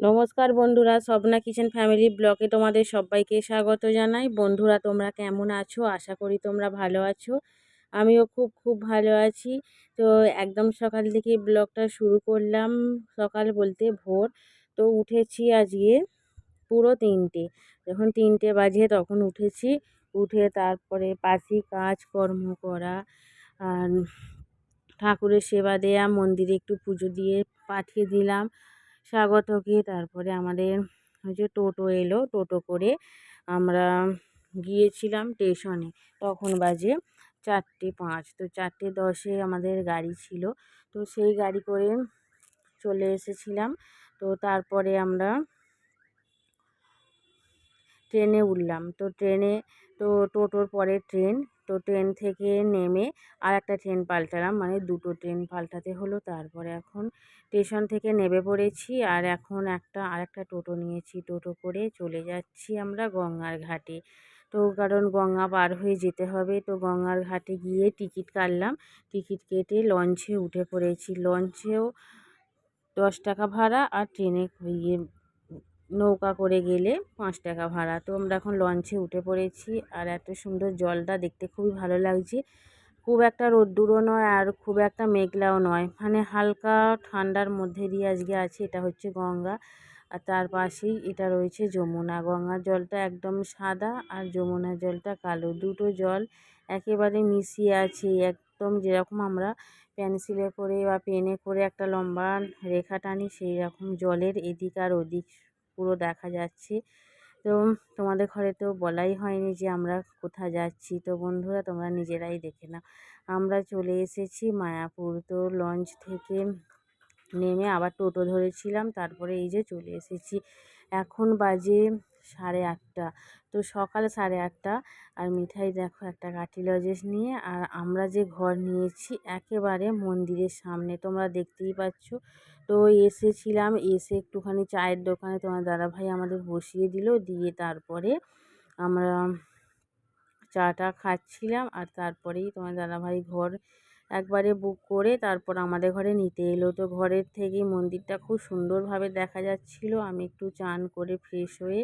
নমস্কার বন্ধুরা, Swapna kitchen family ব্লকে তোমাদের সবাইকে স্বাগত জানাই। বন্ধুরা, তোমরা কেমন আছো? আশা করি তোমরা ভালো আছো। আমিও খুব খুব ভালো আছি। তো একদম সকাল থেকে ব্লগটা শুরু করলাম, সকাল বলতে ভোর। তো উঠেছি আজকে পুরো তিনটে। যখন তিনটে বাজে তখন উঠেছি, উঠে তারপরে পাশি কাজকর্ম করা আর ঠাকুরের সেবা দেয়া, মন্দিরে একটু পুজো দিয়ে পাঠিয়ে দিলাম। স্বাগতকে তারপরে আমাদের ওই যে টোটো এলো, টোটো করে আমরা গিয়েছিলাম স্টেশনে। তখন বাজে চারটে পাঁচ। তো চারটে দশে আমাদের গাড়ি ছিল। তো সেই গাড়ি করে চলে এসেছিলাম। তো তারপরে আমরা ট্রেনে উঠলাম। তো ট্রেনে, তো টোটোর পরে ট্রেন তো ট্রেন থেকে নেমে আর একটা ট্রেন পাল্টালাম। মানে দুটো ট্রেন পাল্টাতে হলো, তারপরে এখন স্টেশন থেকে নেমে পড়েছি আর এখন একটা আর একটা টোটো নিয়েছি। টোটো করে চলে যাচ্ছি আমরা গঙ্গার ঘাটে। তো কারণ গঙ্গা পার হয়ে যেতে হবে, তো গঙ্গার ঘাটে গিয়ে টিকিট কাটলাম। টিকিট কেটে লঞ্চে উঠে পড়েছি। লঞ্চেও দশ টাকা ভাড়া আর ট্রেনে ইয়ে নৌকা করে গেলে পাঁচ টাকা ভাড়া। তো আমরা এখন লঞ্চে উঠে পড়েছি আর এত সুন্দর জলটা দেখতে খুবই ভালো লাগছে। খুব একটা রোদ্দুরও নয় আর খুব একটা মেঘলাও নয়। মানে হালকা ঠান্ডার মধ্যে দিয়ে আজকে আছে, এটা হচ্ছে গঙ্গা। আর তার পাশেই এটা রয়েছে যমুনা। গঙ্গার জলটা একদম সাদা আর যমুনার জলটা কালো। দুটো জল একেবারে মিশিয়ে আছে, একদম যেরকম আমরা পেন্সিলে করে বা পেনে করে একটা লম্বা রেখা টানি সেই রকম জলের এদিক আর ওদিক। পুরো দেখা যাচ্ছে। তো তোমাদের ঘরে তো বলাই হয়নি যে আমরা কোথা যাচ্ছি। তো বন্ধুরা, তোমরা নিজেরাই দেখে নাও। আমরা চলে এসেছি মায়াপুর। তো লঞ্চ থেকে নেমে আবার টোটো ধরেছিলাম। তারপরে এই যে চলে এসেছি। এখন বাজে সাড়ে আটটা। তো সকাল সাড়ে আটটা। আর মিঠাই দেখো একটা কাঠি লজেস নিয়ে, আর আমরা যে ঘর নিয়েছি একেবারে মন্দিরের সামনে। তোমরা দেখতেই পাচ্ছ। তো এসেছিলাম, এসে একটুখানি চায়ের দোকানে তোমার দাদাভাই আমাদের বসিয়ে দিল। দিয়ে তারপরে আমরা চাটা খাচ্ছিলাম, আর তারপরেই তোমার দাদাভাই ঘর একবারে বুক করে তারপর আমাদের ঘরে নিতে এলো। তো ঘরের থেকেই মন্দিরটা খুব সুন্দরভাবে দেখা যাচ্ছিল। আমি একটু চান করে ফ্রেশ হয়ে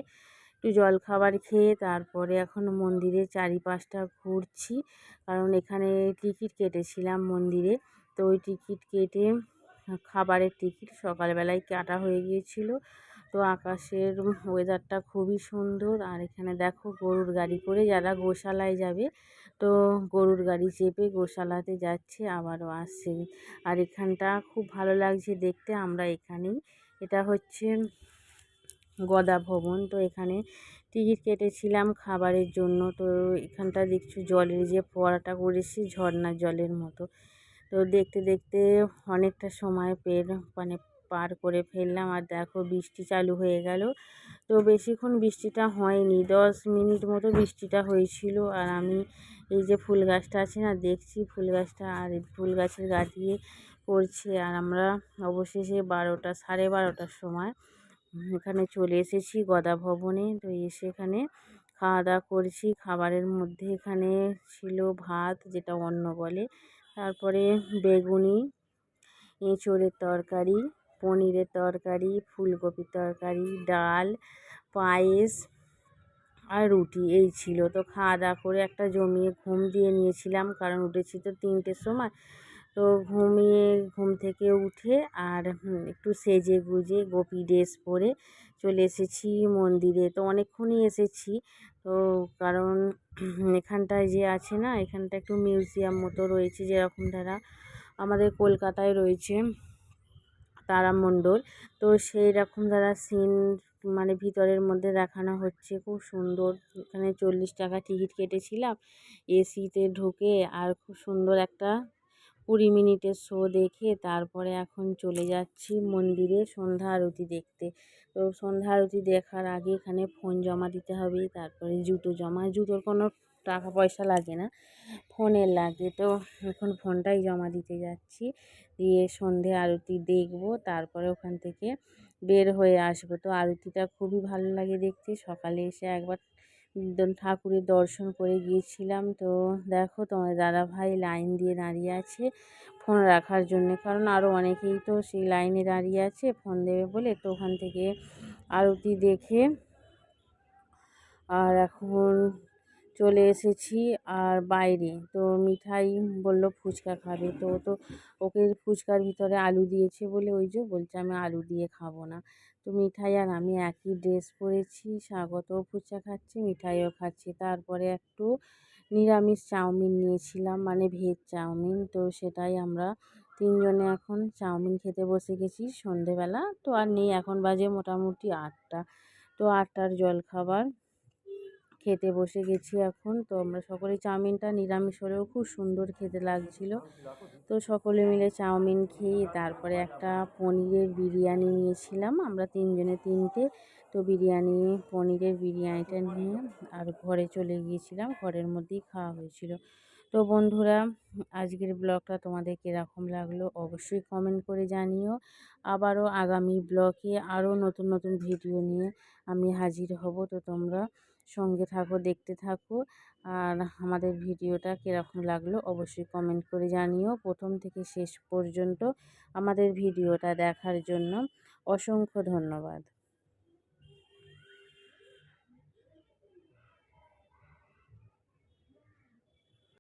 একটু জলখাবার খেয়ে তারপরে এখন মন্দিরের চারিপাশটা ঘুরছি। কারণ এখানে টিকিট কেটেছিলাম মন্দিরে। তো ওই টিকিট কেটে খাবারের টিকিট সকালবেলায় কাটা হয়ে গিয়েছিল। তো আকাশের ওয়েদারটা খুবই সুন্দর। আর এখানে দেখো গরুর গাড়ি করে যারা গোশালায় যাবে, তো গরুর গাড়ি চেপে গোশালাতে যাচ্ছে, আবারও আসছে। আর এখানটা খুব ভালো লাগছে দেখতে, আমরা এখানেই। এটা হচ্ছে গদা ভবন। তো এখানে টিকিট কেটেছিলাম খাবারের জন্য। তো এখানটা দেখছি জলের যে ফোয়ারাটা করেছি ঝর্নার জলের মতো। তো দেখতে দেখতে অনেকটা সময় পের মানে পার করে ফেললাম। আর দেখো বৃষ্টি চালু হয়ে গেল। তো বেশিক্ষণ বৃষ্টিটা হয়নি, দশ মিনিট মতো বৃষ্টিটা হয়েছিল। আর আমি এই যে ফুল গাছটা আছে না, দেখছি ফুল গাছটা। আর ফুল গাছের গা দিয়ে পড়ছে। আর আমরা অবশেষে বারোটা, সাড়ে বারোটার সময় এখানে চলে এসেছি গদা ভবনে। তো এসে এখানে খাওয়া দাওয়া করছি। খাবারের মধ্যে এখানে ছিল ভাত, যেটা অন্ন বলে। তারপরে বেগুনি, এঁচোড়ের তরকারি, পনিরের তরকারি ফুলকপির তরকারি, ডাল, পায়েস আর রুটি। এই ছিল। তো খাওয়া দাওয়া করে একটা জমিয়ে ঘুম দিয়ে নিয়েছিলাম। কারণ উঠেছি তো তিনটের সময়। তো ঘুমিয়ে, ঘুম থেকে উঠে আর একটু সেজে গুজে গোপী ড্রেস পরে চলে এসেছি মন্দিরে। তো অনেকক্ষণই এসেছি। তো কারণ এখানটায় যে আছে না, এখানটা একটু মিউজিয়াম মতো রয়েছে যেরকম তারা আমাদের কলকাতায় রয়েছে তারামণ্ডল তো সেই রকম দ্বারা সিন মানে ভিতরের মধ্যে দেখানো হচ্ছে। খুব সুন্দর। এখানে চল্লিশ টাকা টিকিট কেটেছিলাম। এসিতে ঢুকে আর খুব সুন্দর একটা কুড়ি মিনিটের শো দেখে তারপরে এখন চলে যাচ্ছি মন্দিরে সন্ধ্যা আরতি দেখতে। তো সন্ধ্যা আরতি দেখার আগে এখানে ফোন জমা দিতে হবে, তারপরে জুতো জমা। জুতোর কোনো টাকা পয়সা লাগে না ফোনের লাগে। তো এখন ফোনটাই জমা দিতে যাচ্ছি। দিয়ে সন্ধে আরতি দেখব, তারপরে ওখান থেকে বের হয়ে আসব। তো আরতিটা খুবই ভালো লাগে দেখতে। সকালে এসে একবার ঠাকুরের দর্শন করে গিয়েছিলাম। তো দেখো তোমার দাদা ভাই লাইন দিয়ে দাঁড়িয়ে আছে ফোন রাখার জন্য। কারণ আরও অনেকেই তো সেই লাইনে দাঁড়িয়ে আছে, ফোন দেবে বলে। তো ওখান থেকে আরতি দেখে আর এখন চলে এসেছি আর বাইরে। তো মিঠাই বলল, ফুচকা খাবে। তো তো ওকে ফুচকার ভিতরে আলু দিয়েছে বলে ওই যে বলছে, আমি আলু দিয়ে খাব না। তো মিঠাই আর আমি একই ড্রেস পরেছি, স্বাগতও ফুচকা খাচ্ছি, মিঠাইও খাচ্ছি। তারপরে একটু নিরামিষ চাউমিন নিয়েছিলাম মানে ভেজ চাউমিন। তো সেটাই আমরা তিনজনে এখন চাউমিন খেতে বসে গেছি সন্ধেবেলা। তো আর নেই, এখন বাজে মোটামুটি আটটা। তো আটটার জলখাবার। খেতে বসে গেছি এখন। তো আমরা সকলে চাউমিনটা নিরামিষ হলেও খুব সুন্দর খেতে লাগছিল। তো সকলে মিলে চাউমিন খেয়ে তারপরে একটা পনিরের বিরিয়ানি নিয়েছিলাম। আমরা তিনজনে তিনটে। তো বিরিয়ানি, পনিরের বিরিয়ানিটা নিয়ে আর ঘরে চলে গিয়েছিলাম। ঘরের মধ্যেই খাওয়া হয়েছিল। তো বন্ধুরা, আজকের ব্লগটা তোমাদের কীরকম লাগল অবশ্যই কমেন্ট করে জানিও। আবারও আগামী ব্লগে আরও নতুন নতুন ভিডিও নিয়ে আমি হাজির হব। তো তোমরা সঙ্গে থাকো, দেখতে থাকো। আর আমাদের ভিডিওটা কীরকম লাগল অবশ্যই কমেন্ট করে জানিও। প্রথম থেকে শেষ পর্যন্ত আমাদের ভিডিওটা দেখার জন্য অসংখ্য ধন্যবাদ।